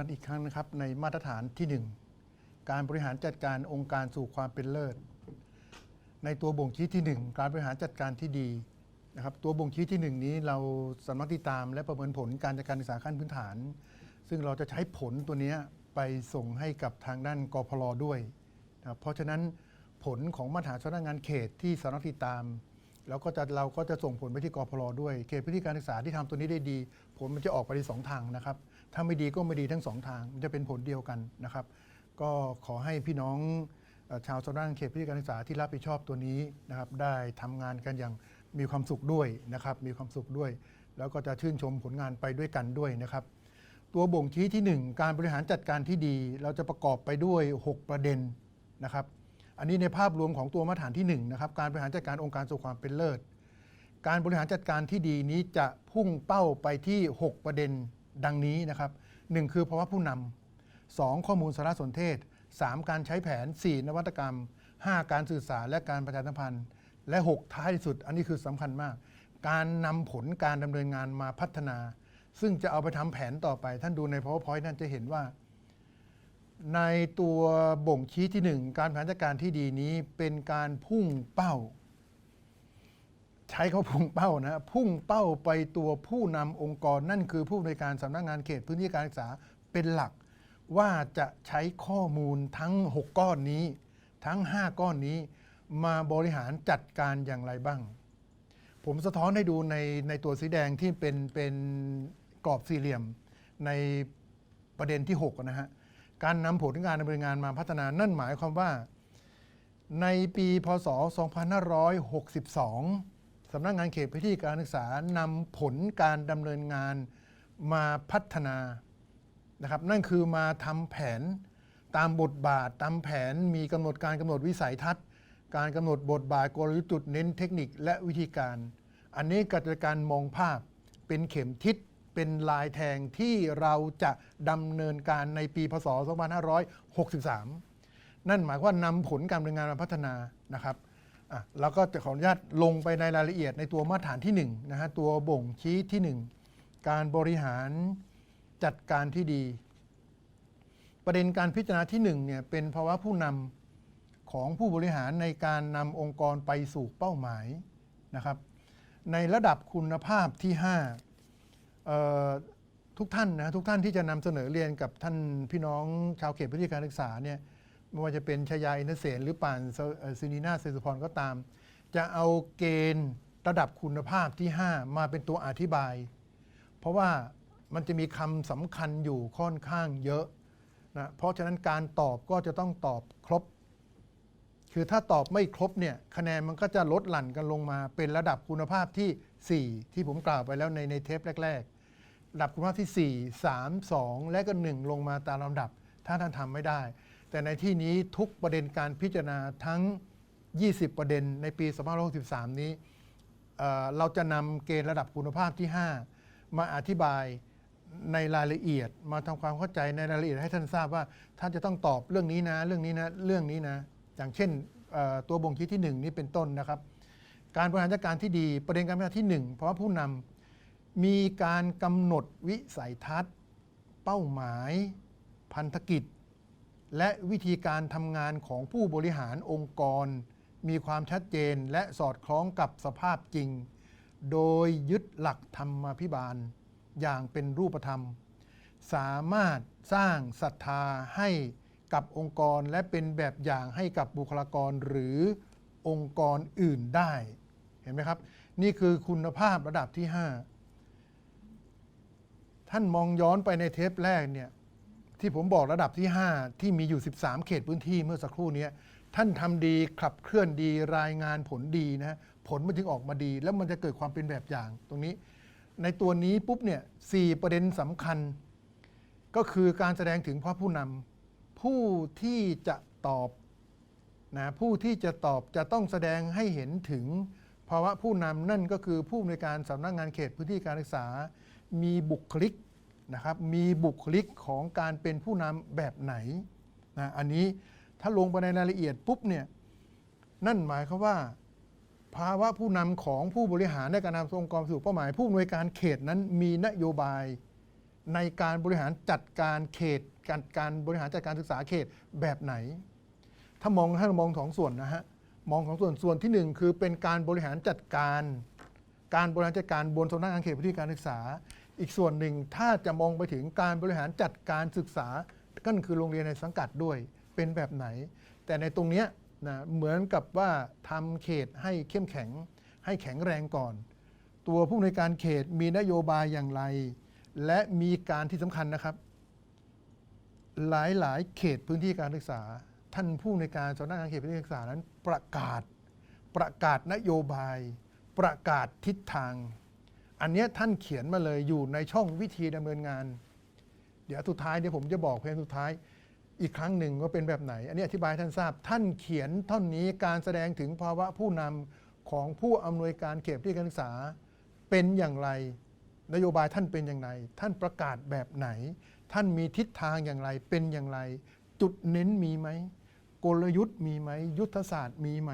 กันอีกครั้งนะครับในมาตรฐานที่ 1 การบริหารจัดการองค์การสู่ความเป็นเลิศ ในตัวบ่งชี้ที่ 1 การบริหารจัดการที่ดีนะครับตัวบ่งชี้ที่ 1 นี้เราสำนักติดตามและประเมินผลการจัดการศึกษาขั้นพื้นฐาน ซึ่งเราจะใช้ผลตัวนี้ไปส่งให้กับทางด้านกพลด้วยนะเพราะฉะนั้นผลของมาตรฐานสำนักงานเขตที่สำนักติดตาม แล้วก็จะเราก็จะส่งผลไปที่กพลด้วย เขตพื้นที่การศึกษาที่ทำตัวนี้ได้ดี ผลมันจะออกไปในสองทางนะครับ ถ้าไม่ดีก็ไม่ดีทั้งสองทางมันจะเป็นผลเดียวกันนะครับ ก็ขอให้พี่น้องชาวสำนักงานเขตพื้นที่การศึกษาที่รับผิดชอบตัวนี้นะครับ ได้ทำงานกันอย่างมีความสุขด้วยนะครับ มีความสุขด้วย แล้วก็จะชื่นชมผลงานไปด้วยกันด้วยนะครับ ตัวบ่งชี้ที่ 1 การบริหารจัดการที่ดี เราจะประกอบไปด้วย 6 ประเด็นนะครับ อันนี้ในภาพรวมของตัวมาตรฐานที่1นะครับการบริหารจัดการองค์การสู่ความเป็นเลิศ การบริหารจัดการที่ดีนี้จะพุ่งเป้าไปที่ 6 ประเด็น ดังนี้นะครับหนึ่งคือภาวะผู้นำสองข้อมูลสารสนเทศ 3 การใช้แผน 4 นวัตกรรม 5 การสื่อสารและการประชาสัมพันธ์ และ 6 ท้ายที่สุด อันนี้คือสำคัญมาก การนำผลการดำเนินงานมาพัฒนา ซึ่งจะเอาไปทำแผนต่อไป ท่านดูใน powerpoint นั่นจะเห็นว่า ในตัวบ่งชี้ที่ 1 การบริหารจัดการที่ดีนี้เป็นการพุ่งเป้า ใช้เขาพุ่งเป้านะพุ่งเป้าไปตัวผู้นำองค์กรนั่นคือผู้ในวยการสำนักงานเขตพื้นที่การศึกษาเป็นหลัก ว่าจะใช้ข้อมูลทั้ง 6 ก้อนนี้ ทั้ง 5 ก้อนนี้ มาบริหารจัดการอย่างไรบ้าง ผมสะท้อนให้ดูในในตัวสีแดงที่เป็นเป็นกรอบสี่เหลี่ยมในประเด็นที่ 6 นะฮะ การนำผลการดำเนินงานมาพัฒนานั่นหมายความว่า ในปีพศ 2562 สำนักงานเขตพื้นที่การศึกษานำผลการดำเนินงานมาพัฒนานะครับนั่นคือมาทำแผนตามบทบาทตามแผนมีกำหนดการกำหนดวิสัยทัศน์ การกำหนดบทบาทกลยุทธ์จุดเน้นเทคนิคและวิธีการ อันนี้ก็จการมองภาพเป็นเข็มทิศเป็นลายแทงที่เราจะดำเนินการในปีพศ 2563 นั่นหมายว่านำผลการดำเนินงานมาพัฒนานะครับ อะแล้วก็จะขออนุญาตลงไปในรายละเอียดในตัวมาตรฐานที่1นะฮะตัวบ่งชี้ที่ 1 การบริหารจัดการที่ดี ประเด็นการพิจารณาที่1เนี่ยเป็นภาวะผู้นำของผู้บริหารในการนำองค์กรไปสู่เป้าหมายนะครับ ในระดับคุณภาพที่5เอ่อทุกท่านนะทุกท่านที่จะนำเสนอเรียนกับท่านพี่น้องชาวเขตพื้นที่การศึกษาเนี่ย ไม่ว่าจะเป็นชยาอินเสนหรือป่านซเอ่อซินีนาเซสุพรก็ตาม จะเอาเกณฑ์ระดับคุณภาพที่ 5 มาเป็นตัวอธิบาย เพราะว่ามันจะมีคำสำคัญอยู่ค่อนข้างเยอะนะเพราะฉะนั้นการตอบก็จะต้องตอบครบ คือถ้าตอบไม่ครบเนี่ยคะแนนมันก็จะลดหลั่นกันลงมา เป็นระดับคุณภาพที่ 4 ที่ผมกล่าวไปแล้วในในเทปแรกๆระดับคุณภาพที่ 4 3 2 และก็ 1 ลงมาตามลำดับ ถ้าท่านทำไม่ได้ แต่ในที่นี้ทุกประเด็นการพิจารณาทั้ง 20 ประเด็นในปี2563 นี้เอ่อเราจะนำเกณฑ์ระดับคุณภาพที่ 5 มาอธิบายในรายละเอียด มาทำความเข้าใจในรายละเอียดให้ท่านทราบว่า ท่านจะต้องตอบเรื่องนี้นะ เรื่องนี้นะ เรื่องนี้นะ อย่างเช่นเอ่อตัวบ่งชี้ที่ 1 นี้เป็นต้นนะครับ การบริหารจัดการที่ดีประเด็นการบริหารที่ 1 เพราะว่าผู้นำมีการกำหนดวิสัยทัศน์ เป้าหมาย พันธกิจ และวิธีการทำงานของผู้บริหารองค์กร มีความชัดเจนและสอดคล้องกับสภาพจริง โดยยึดหลักธรรมาภิบาล อย่างเป็นรูปธรรม สามารถสร้างศรัทธาให้กับองค์กรและเป็นแบบอย่างให้กับบุคลากรหรือองค์กรอื่นได้ เห็นไหมครับ นี่คือคุณภาพระดับที่ 5 ท่านมองย้อนไปในเทปแรกเนี่ย ที่ผมบอกระดับที่ 5 ที่มีอยู่ 13 เขตพื้นที่เมื่อสักครู่นี้ท่านทำดีขับเคลื่อนดีรายงานผลดีนะผลมันจึงออกมาดี แล้วมันจะเกิดความเป็นแบบอย่างตรงนี้ ในตัวนี้ปุ๊บเนี่ยสประเด็นสำคัญ ก็คือการแสดงถึงพระผู้นำผู้ที่จะตอบนะผู้ที่จะตอบจะต้องแสดงให้เห็นถึงภาวะผู้นำนั่นก็คือผู้ในวยการสำนักงานเขตพื้นที่การศึกษา มีบุคลิก นะครับมีบุคลิกของการเป็นผู้นำแบบไหนนะอันนี้ถ้าลงไปในรายละเอียดปุ๊บเนี่ยนั่นหมายความว่า ภาวะผู้นำของผู้บริหารในการนำองค์กรสู่เป้าหมาย ผู้อำนวยการเขตนั้นมีนโยบายในการบริหารจัดการเขต การการบริหารจัดการศึกษาเขตแบบไหน ถ้ามองให้ามองสองส่วนนะฮะมองสองส่วนส่วนที่หนึ่งคือเป็นการบริหารจัดการ การบริหารจัดการบนสำนักงานเขตพื้นที่การศึกษา อีกส่วนหนึ่งถ้าจะมองไปถึงการบริหารจัดการศึกษาก็คือโรงเรียนในสังกัดด้วยเป็นแบบไหน แต่ในตรงเนี้ยนะเหมือนกับว่าทำเขตให้เข้มแข็ง ให้แข็งแรงก่อน ตัวผู้ในการเขตมีนโยบายอย่างไร และมีการที่สำคัญนะครับหลายหลายๆ เขตพื้นที่การศึกษา ท่านผู้ในการสำนักงานเขตพื้นที่การศึกษานั้นประกาศประกาศนโยบาย ประกาศทิศทาง อันนี้ท่านเขียนมาเลยอยู่ในช่องวิธีดำเนินงาน เดี๋ยวสุดท้ายเดี๋ยวผมจะบอกเพียงสุดท้ายอีกครั้งหนึ่งว่าเป็นแบบไหน อันนี้อธิบายท่านทราบ ท่านเขียนท่อนนี้การแสดงถึงภาวะผู้นำของผู้อำนวยการเขตพิที่การศึกษาเป็นอย่างไร นโยบายท่านเป็นอย่างไร ท่านประกาศแบบไหน ท่านมีทิศทางอย่างไรเป็นอย่างไร จุดเน้นมีไหมกลยุทธ์มีไหมยุทธศาสตร์มีไหม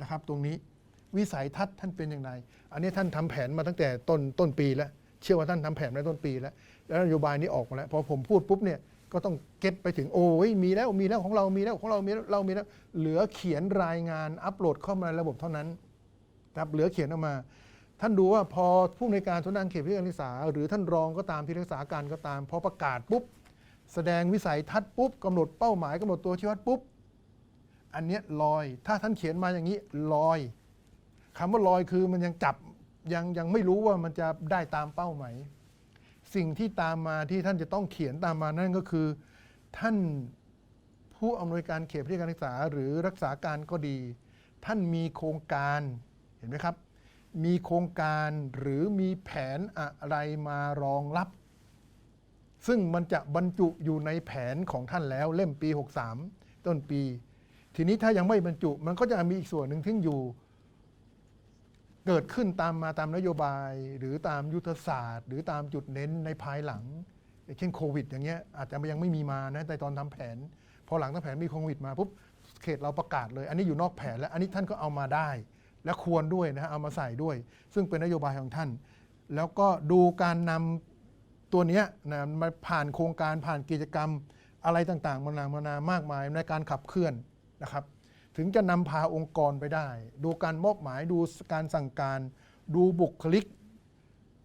นะครับ ตรงนี้ วิสัยทัศน์ท่านเป็นอย่างไร อันนี้ท่านทำแผนมาตั้งแต่ต้นต้นปีแล้ว เชื่อว่าท่านทำแผนมาต้นปีแล้ว แล้วนโยบายนี้ออกมาแล้ว พอผมพูดปุ๊บเนี่ยก็ต้องเก็ตไปถึงโอ้ยมีแล้วมีแล้วของเรามีแล้วของเรามีแล้วเรามีแล้ว เหลือเขียนรายงานอัปโหลดเข้ามาในระบบเท่านั้นครับเหลือเขียนออกมา ท่านดูว่าพอผู้ในการสำนักงานเขตพื้นที่การศึกษา หรือท่านรองก็ตามที่รักษาการก็ตามพอประกาศปุ๊บแสดงวิสัยทัศน์ปุ๊บกำหนดเป้าหมายกำหนดตัวชี้วัดปุ๊บอันเนี้ยลอย ถ้าท่านเขียนมาอย่างนี้ลอย คำว่าลอยคือมันยังจับยังยังไม่รู้ว่ามันจะได้ตามเป้าหมายสิ่งที่ตามมาที่ท่านจะต้องเขียนตามมานั่นก็คือ ท่านผู้อำนวยการเขตพื้นที่การศึกษาหรือรักษาการก็ดี ท่านมีโครงการเห็นไหมครับ มีโครงการหรือมีแผนอะไรมารองรับ ซึ่งมันจะบรรจุอยู่ในแผนของท่านแล้วเล่มปี 63 ต้นปี ทีนี้ถ้ายังไม่บรรจุมันก็จะมีอีกส่วนหนึ่งที่อยู่ เกิดขึ้นตามมาตามนโยบาย หรือตามยุทธศาสตร์ หรือตามจุดเน้นในภายหลังเช่นโควิด อย่างเงี้ยอาจจะยังไม่มีมานะแต่ตอนทำแผน พอหลังทำแผนมีโควิดมาปุ๊บเขตเราประกาศเลย อันนี้อยู่นอกแผนแล้วอันนี้ท่านก็เอามาได้ และควรด้วยนะฮะเอามาใส่ด้วย ซึ่งเป็นนโยบายของท่าน แล้วก็ดูการนำตัวเนี้ยนะมาผ่านโครงการผ่านกิจกรรมอะไรต่างๆมานามานามากมายในการขับเคลื่อนนะครับ ถึงจะนำพาองค์กรไปได้ ดูการมอบหมายดูการสั่งการ ดูบุคลิก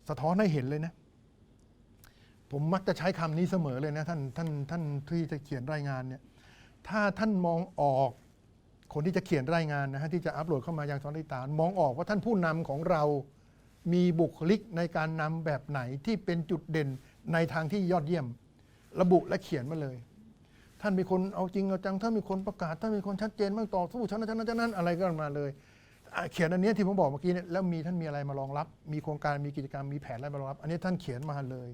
สะท้อนให้เห็นเลยนะ ผมมักจะใช้คำนี้เสมอเลยนะท่านท่านท่านที่จะเขียนรายงานเนี่ยถ้าท่านมองออกคนที่จะเขียนรายงานนะฮะที่จะอัปโหลดเข้ามายังสอนติตานมองออกว่าท่านผู้นำของเรามีบุคลิกในการนำแบบไหนที่เป็นจุดเด่นในทางที่ยอดเยี่ยม ระบุและเขียนมาเลย ท่านมีคนเอาจริงเอาจังท่านมีคนประกาศท่านมีคนชัดเจนบ้างต่อสู้ชั้นนั้นชั้นนั้นชั้นนั้นอะไรก็มาเลยเขียนอันนี้ที่ผมบอกเมื่อกี้เนี่ยแล้วมีท่านมีอะไรมารองรับ มีโครงการมีกิจกรรมมีแผนอะไรมารองรับ อันนี้ท่านเขียนมาเลย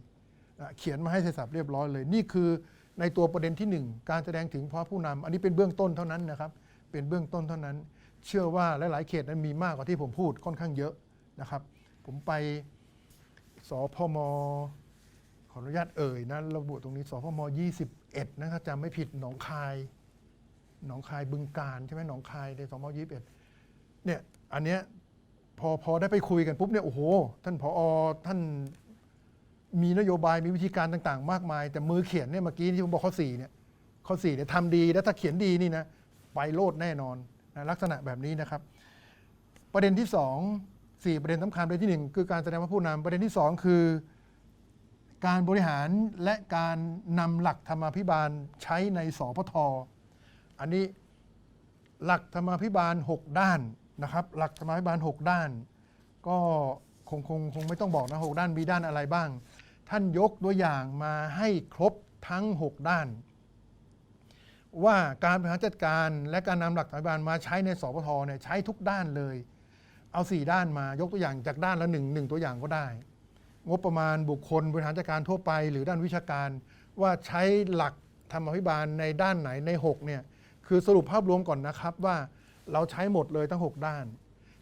เขียนมาให้เสร็จสับเรียบร้อยเลย นี่คือในตัวประเด็นที่หนึ่งการแสดงถึงพ่อผู้นำอันนี้เป็นเบื้องต้นเท่านั้นนะครับ เป็นเบื้องต้นเท่านั้น เชื่อว่าหลายๆเขตนั้นมีมากกว่าที่ผมพูดค่อนข้างเยอะนะครับ ผมไปสพม ขออนุญาตเอ่ยนะระบุตรงนี้สพม21นะถ้าจำไม่ผิดหนองคาย หนองคายบึงการใช่ไหมหนองคายในสพม21เนี่ยอันเนี้ยพอพอได้ไปคุยกันปุ๊บเนี่ยโอ้โห ท่านผออท่านมีนโยบายมีวิธีการต่าง ๆ มากมาย แต่มือเขียนเนี่ยเมื่อกี้ที่ผมบอกข้อ4เนี่ยข้อ4เนี่ยทำดีแล้วถ้าเขียนดีนี่นะไปโลดแน่นอนนะลักษณะแบบนี้นะครับ ประเด็นที่สองสี่ประเด็นสำคัญประเด็นที่หนึ่งคือการแสดงว่าผู้นำประเด็นที่สองคือ การบริหารและการนำหลักธรรมาภิบาลใช้ในสพทอันนี้หลักธรรมาภิบาล 6 ด้านนะครับ หลักธรรมาภิบาล 6 ด้าน ก็คงคงคงไม่ต้องบอกนะหด้านมีด้านอะไรบ้าง ท่านยกตัวอย่างมาให้ครบทั้ง 6 ด้าน ว่าการบริหารจัดการและการนำหลักธรรมาภิบาลมาใช้ในสพทเนี่ยใช้ทุกด้านเลย เอา 4 ด้านมายกตัวอย่างจากด้านละหนึ่งหนึ่งตัวอย่างก็ได้ งบประมาณบุคคลบริหารจัดการทั่วไป หรือด้านวิชาการ ว่าใช้หลักธรรมาภิบาลในด้านไหนใน6เนี่ยคือสรุปภาพรวมก่อนนะครับว่าเราใช้หมดเลยทั้ง 6 ด้าน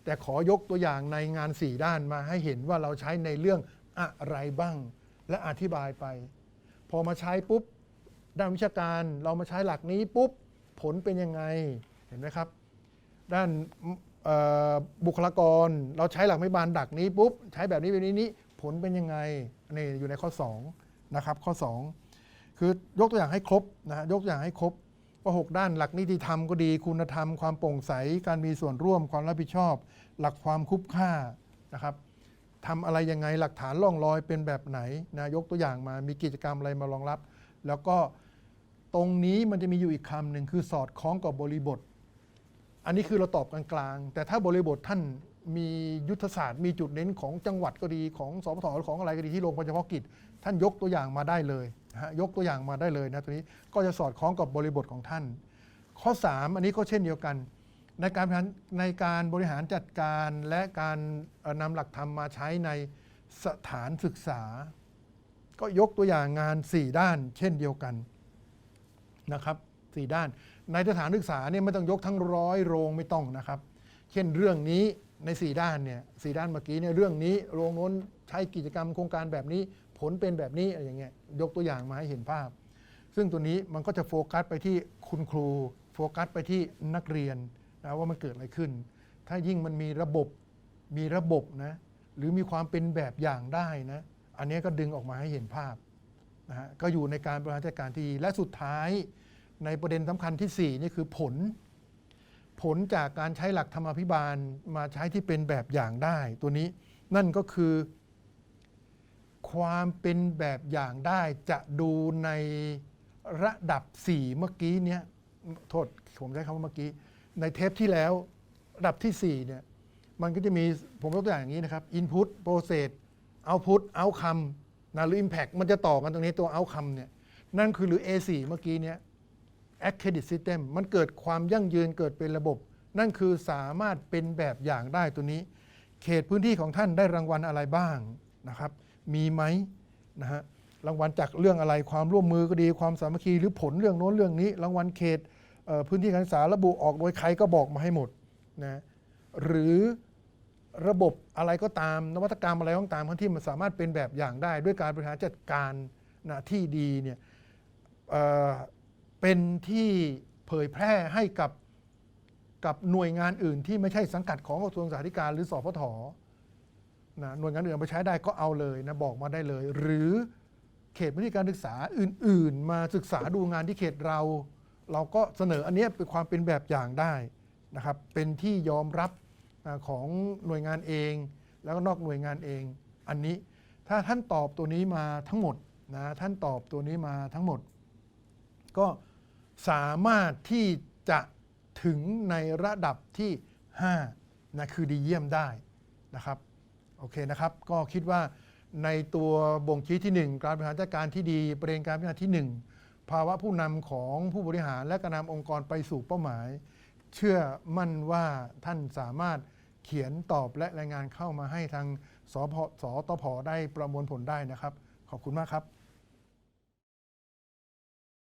แต่ขอยกตัวอย่างในงาน 4 ด้านมาให้เห็นว่าเราใช้ในเรื่องอะไรบ้าง และอธิบายไป พอมาใช้ปุ๊บด้านวิชาการเรามาใช้หลักนี้ปุ๊บผลเป็นยังไงเห็นไหมครับ ด้านบุคลากรเราใช้หลักไม่บานดักนี้ปุ๊บใช้แบบนี้แบบนี้นี้ ผลเป็นยังไงนี่อยู่ในข้อ2นะครับข้อ 2 คือยกตัวอย่างให้ครบนะฮะยกตัวอย่างให้ครบว่าหกด้านหลักนิติธรรมก็ดี คุณธรรมความโปร่งใส การมีส่วนร่วมความรับผิดชอบ หลักความคุ้มค่านะครับทำอะไรยังไงหลักฐานล่องลอยเป็นแบบไหนนะยกตัวอย่างมามีกิจกรรมอะไรมารองรับ แล้วก็ตรงนี้มันจะมีอยู่อีกคำหนึ่งคือสอดคล้องกับบริบท อันนี้คือเราตอบกลางๆแต่ถ้าบริบทท่าน มียุทธศาสตร์มีจุดเน้นของจังหวัดก็ดีของสพทของอะไรก็ดีที่ลงเฉพาะกิจ ท่านยกตัวอย่างมาได้เลยนะฮะยกตัวอย่างมาได้เลยนะตัวนี้ก็จะสอดคล้องกับบริบทของท่าน ข้อ 3 อันนี้ก็เช่นเดียวกัน ในการบริหารในการบริหารจัดการและการเอ่อนำหลักธรรมมาใช้ในสถานศึกษา ก็ยกตัวอย่างงาน 4 ด้าน เช่นเดียวกันนะครับสี่ด้าน ในสถานศึกษาเนี่ยไม่ต้องยกทั้งร้อยโรงไม่ต้องนะครับ เช่นเรื่องนี้ ใน 4 ด้านเนี่ยสด้านเมื่อกี้เนี่ยเรื่องนี้โรงน้นใช้กิจกรรมโครงการแบบนี้ ผลเป็นแบบนี้อะไรอย่างเงี้ยยกตัวอย่างมาให้เห็นภาพ ซึ่งตัวนี้มันก็จะโฟกัสไปที่คุณครู โฟกัสไปที่นักเรียนนะว่ามันเกิดอะไรขึ้น ถ้ายิ่งมันมีระบบมีระบบนะหรือมีความเป็นแบบอย่างได้นะอันนี้ก็ดึงออกมาให้เห็นภาพนะฮะก็อยู่ในการบริหารจัดการที่และสุดท้ายในประเด็นสำคัญที่ 4 นี่คือผล ผลจากการใช้หลักธรรมาภิบาลมาใช้ที่เป็นแบบอย่างได้ ตัวนี้นั่นก็คือ ความเป็นแบบอย่างได้จะดูในระดับ 4 เมื่อกี้เนี้ยโทษผมใช้คำว่าเมื่อกี้ ในเทปที่แล้วระดับที่ 4 เนี่ยมันก็จะมีผมยกตัวอย่างอย่างนี้นะครับ Input Process Output Outcome นะหรือ Impact มันจะต่อกันตรงนี้ตัว Outcome เนี่ยนั่นคือหรือ A4 เมื่อกี้เนี้ย Accredit System มันเกิดความยั่งยืนเกิดเป็นระบบ นั่นคือสามารถเป็นแบบอย่างได้ตัวนี้ เขตพื้นที่ของท่านได้รางวัลอะไรบ้างนะครับ มีไหมนะฮะรางวัลจากเรื่องอะไรความร่วมมือก็ดีความสามัคคีหรือผลเรื่องโน้นเรื่องนี้ รางวัลเขตเพื้นที่การศึกษาระบุออกโดยใครก็บอกมาให้หมดนะหรือระบบอะไรก็ตาม นวัตกรรมอะไรก็ตามที่มันสามารถเป็นแบบอย่างได้ ด้วยการบริหารจัดการนะที่ดีเนี่ย เป็นที่เผยแพร่ให้กับกับหน่วยงานอื่นที่ไม่ใช่สังกัดของกระทรวงสาธารณสุขหรือสพทนะหน่วยงานอื่นเอาไปใช้ได้ก็เอาเลยนะบอกมาได้เลย หรือเขตพื้นที่การศึกษาอื่น ๆ มาศึกษาดูงานที่เขตเรา เราก็เสนออันนี้เป็นความเป็นแบบอย่างได้นะครับ เป็นที่ยอมรับของหน่วยงานเอง แล้วก็นอกหน่วยงานเอง อันนี้ถ้าท่านตอบตัวนี้มาทั้งหมดนะท่านตอบตัวนี้มาทั้งหมด ก็ สามารถที่จะถึงในระดับที่5นะคือดีเยี่ยมได้นะครับโอเคนะครับก็คิดว่าในตัวบ่งชี้ที่ 1 การบริหารจัดการที่ดีประเด็นการพัฒนาที่ 1 ภาวะผู้นำของผู้บริหารและการนำองค์กรไปสู่เป้าหมาย เชื่อมั่นว่าท่านสามารถเขียนตอบและรายงานเข้ามาให้ทางสพสตพได้ประมวลผลได้นะครับ ขอบคุณมากครับ